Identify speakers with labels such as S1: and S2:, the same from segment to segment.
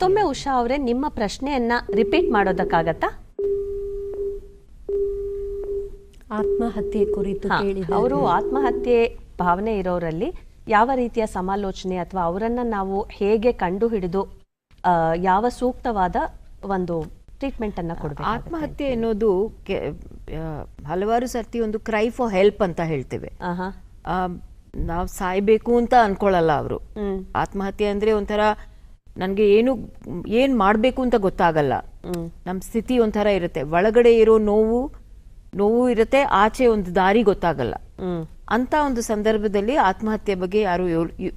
S1: ಮತ್ತೊಮ್ಮೆ ಉಷಾ ಅವರೇ ನಿಮ್ಮ ಪ್ರಶ್ನೆಯನ್ನ ರಿಪೀಟ್ ಮಾಡೋದಕ್ಕಾಗತ್ತಾ?
S2: ಆತ್ಮಹತ್ಯೆ ಕುರಿತು
S1: ಅವರು ಆತ್ಮಹತ್ಯೆ ಭಾವನೆ ಇರೋರಲ್ಲಿ ಯಾವ ರೀತಿಯ ಸಮಾಲೋಚನೆ ಅಥವಾ ಅವರನ್ನ ನಾವು ಹೇಗೆ ಕಂಡು ಹಿಡಿದು ಯಾವ ಸೂಕ್ತವಾದ ಒಂದು ಟ್ರೀಟ್ಮೆಂಟ್ ಅನ್ನ ಕೊಡಬೇಕು
S3: ಆತ್ಮಹತ್ಯೆ ಅನ್ನೋದು ಹಲವಾರು ಸರ್ತಿ ಒಂದು ಕ್ರೈ ಫಾರ್ ಹೆಲ್ಪ್ ಅಂತ ಹೇಳ್ತೇವೆ. ನಾವು ಸಾಯ್ಬೇಕು ಅಂತ ಅನ್ಕೊಳ್ಳಲ್ಲ ಅವರು. ಆತ್ಮಹತ್ಯೆ ಅಂದ್ರೆ ಒಂಥರ ನನಗೆ ಏನು ಏನು ಮಾಡಬೇಕು ಅಂತ ಗೊತ್ತಾಗಲ್ಲ. ನಮ್ಮ ಸ್ಥಿತಿ ಒಂಥರ ಇರುತ್ತೆ. ಒಳಗಡೆ ಇರೋ ನೋವು ನೋವು ಇರುತ್ತೆ ಆಚೆ ಒಂದು ದಾರಿ ಗೊತ್ತಾಗಲ್ಲ. ಅಂತ ಒಂದು ಸಂದರ್ಭದಲ್ಲಿ ಆತ್ಮಹತ್ಯೆ ಬಗ್ಗೆ ಯಾರು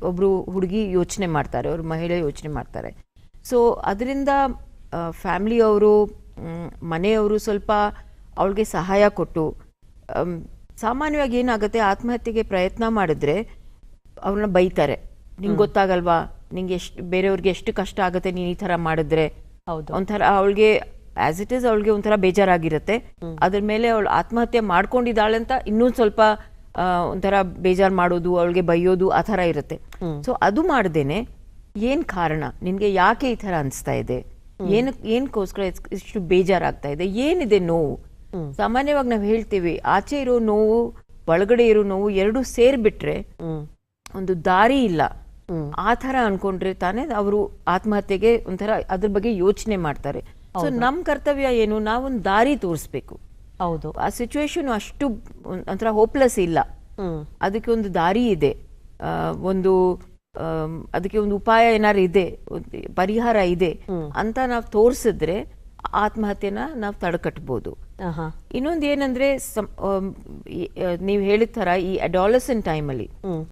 S3: ಒಬ್ರು ಹುಡುಗಿ ಯೋಚನೆ ಮಾಡ್ತಾರೆ ಅವರು ಮಹಿಳೆ ಯೋಚನೆ ಮಾಡ್ತಾರೆ. ಸೊ ಅದರಿಂದ ಫ್ಯಾಮಿಲಿ ಅವರು ಮನೆಯವರು ಸ್ವಲ್ಪ ಅವಳಿಗೆ ಸಹಾಯ ಕೊಟ್ಟು ಸಾಮಾನ್ಯವಾಗಿ ಏನಾಗುತ್ತೆ ಆತ್ಮಹತ್ಯೆಗೆ ಪ್ರಯತ್ನ ಮಾಡಿದ್ರೆ ಅವ್ರನ್ನ ಬೈತಾರೆ. ನಿಮ್ಗೆ ಗೊತ್ತಾಗಲ್ವಾ? ನಿಂಗೆ ಎಷ್ಟು ಬೇರೆಯವ್ರಿಗೆ ಎಷ್ಟು ಕಷ್ಟ ಆಗುತ್ತೆ ನೀನು ಈ ಥರ ಮಾಡಿದ್ರೆ?
S1: ಹೌದು.
S3: ಒಂಥರ ಅವಳಿಗೆ ಆಸ್ ಇಟ್ ಈಸ್ ಅವಳಿಗೆ ಒಂಥರ ಬೇಜಾರಾಗಿರುತ್ತೆ. ಅದ್ರ ಮೇಲೆ ಅವಳು ಆತ್ಮಹತ್ಯೆ ಮಾಡ್ಕೊಂಡಿದ್ದಾಳೆ ಅಂತ ಇನ್ನೂ ಸ್ವಲ್ಪ ಒಂಥರ ಬೇಜಾರು ಮಾಡೋದು ಅವಳಿಗೆ ಬೈಯೋದು ಆ ಥರ ಇರುತ್ತೆ. ಸೊ ಅದು ಮಾಡ್ದೇನೆ ಏನ್ ಕಾರಣ? ನಿನ್ಗೆ ಯಾಕೆ ಈ ಥರ ಅನಿಸ್ತಾ ಇದೆ? ಏನ್ ಏನಕ್ಕೋಸ್ಕರ ಇಷ್ಟು ಬೇಜಾರಾಗ್ತಾ ಇದೆ? ಏನಿದೆ ನೋವು? ಸಾಮಾನ್ಯವಾಗಿ ನಾವು ಹೇಳ್ತೀವಿ ಆಚೆ ಇರೋ ನೋವು ಒಳಗಡೆ ಇರೋ ನೋವು ಎರಡು ಸೇರ್ಬಿಟ್ರೆ ಒಂದು ದಾರಿ ಇಲ್ಲ. ಆ ಥರ ಅನ್ಕೊಂಡ್ರೆ ತಾನೇ ಅವರು ಆತ್ಮಹತ್ಯೆಗೆ ಒಂಥರ ಅದ್ರ ಬಗ್ಗೆ ಯೋಚನೆ ಮಾಡ್ತಾರೆ. ಸೊ ನಮ್ಮ ಕರ್ತವ್ಯ ಏನು? ನಾವೊಂದು ದಾರಿ ತೋರಿಸ್ಬೇಕು.
S1: ಹೌದು.
S3: ಆ ಸಿಚುವೇಶನ್ ಅಷ್ಟು ಒಂಥರ ಹೋಪ್ಲೆಸ್ ಇಲ್ಲ. ಅದಕ್ಕೆ ಒಂದು ದಾರಿ ಇದೆ. ಒಂದು ಅದಕ್ಕೆ ಒಂದು ಉಪಾಯ ಏನಾರು ಇದೆ ಪರಿಹಾರ ಇದೆ ಅಂತ ನಾವು ತೋರಿಸಿದ್ರೆ ಆತ್ಮಹತ್ಯೆನ ನಾವು ತಡೆಗಟ್ಬೋದು
S1: ಆಹಾ.
S3: ಇನ್ನೊಂದು ಏನಂದ್ರೆ ನೀವು ಹೇಳಿದ ಥರ ಈ ಅಡಾಲಸನ್ ಟೈಮಲ್ಲಿ